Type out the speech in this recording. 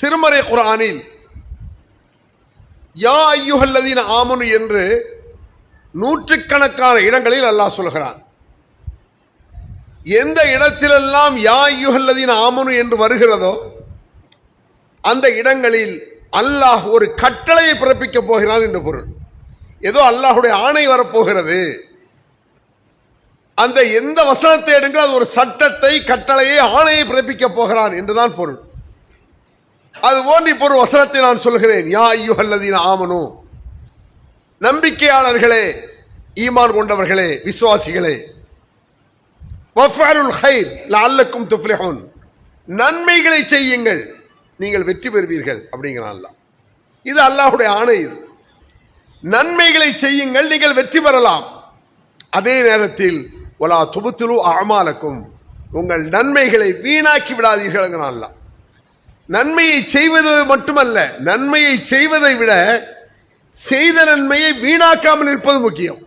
திருமறை குரானில் யா ஐயுஹல்லதீன ஆமனு என்று நூற்றுக்கணக்கான இடங்களில் அல்லாஹ் சொல்கிறான். எந்த இடத்திலெல்லாம் யா ஐயுஹல்லதீன ஆமனு என்று வருகிறதோ அந்த இடங்களில் அல்லாஹ் ஒரு கட்டளையை பிறப்பிக்க போகிறான் என்று பொருள். ஏதோ அல்லாஹுடைய ஆணை வரப்போகிறது. அந்த எந்த வசனத்தை எடுங்கள் அது ஒரு சட்டத்தை கட்டளையை ஆணையை பிறப்பிக்க போகிறான் என்றுதான் பொருள். அது போன்று இப்போ ஒரு வசனத்தை நான் சொல்கிறேன் யா ஐயோ அல்லதீன் ஆமனு. நம்பிக்கையாளர்களே ஈமான் கொண்டவர்களே விசுவாசிகளே. அல்லக்கும் ஹைர் நன்மைகளை செய்யுங்கள். நீங்கள் வெற்றி பெறுவீர்கள் அப்படிங்கிறான் இது அல்லாஹுடைய ஆணை இது. நன்மைகளை செய்யுங்கள் நீங்கள் வெற்றி பெறலாம். அதே நேரத்தில் ஒலா துபுத்துலு அமாலக்கும் உங்கள் நன்மைகளை வீணாக்கி விடாதீர்கள் நன்மையை செய்வது மட்டுமல்ல நன்மையை செய்வதை விட செய்த நன்மையை வீணாக்காமல் இருப்பது முக்கியம்.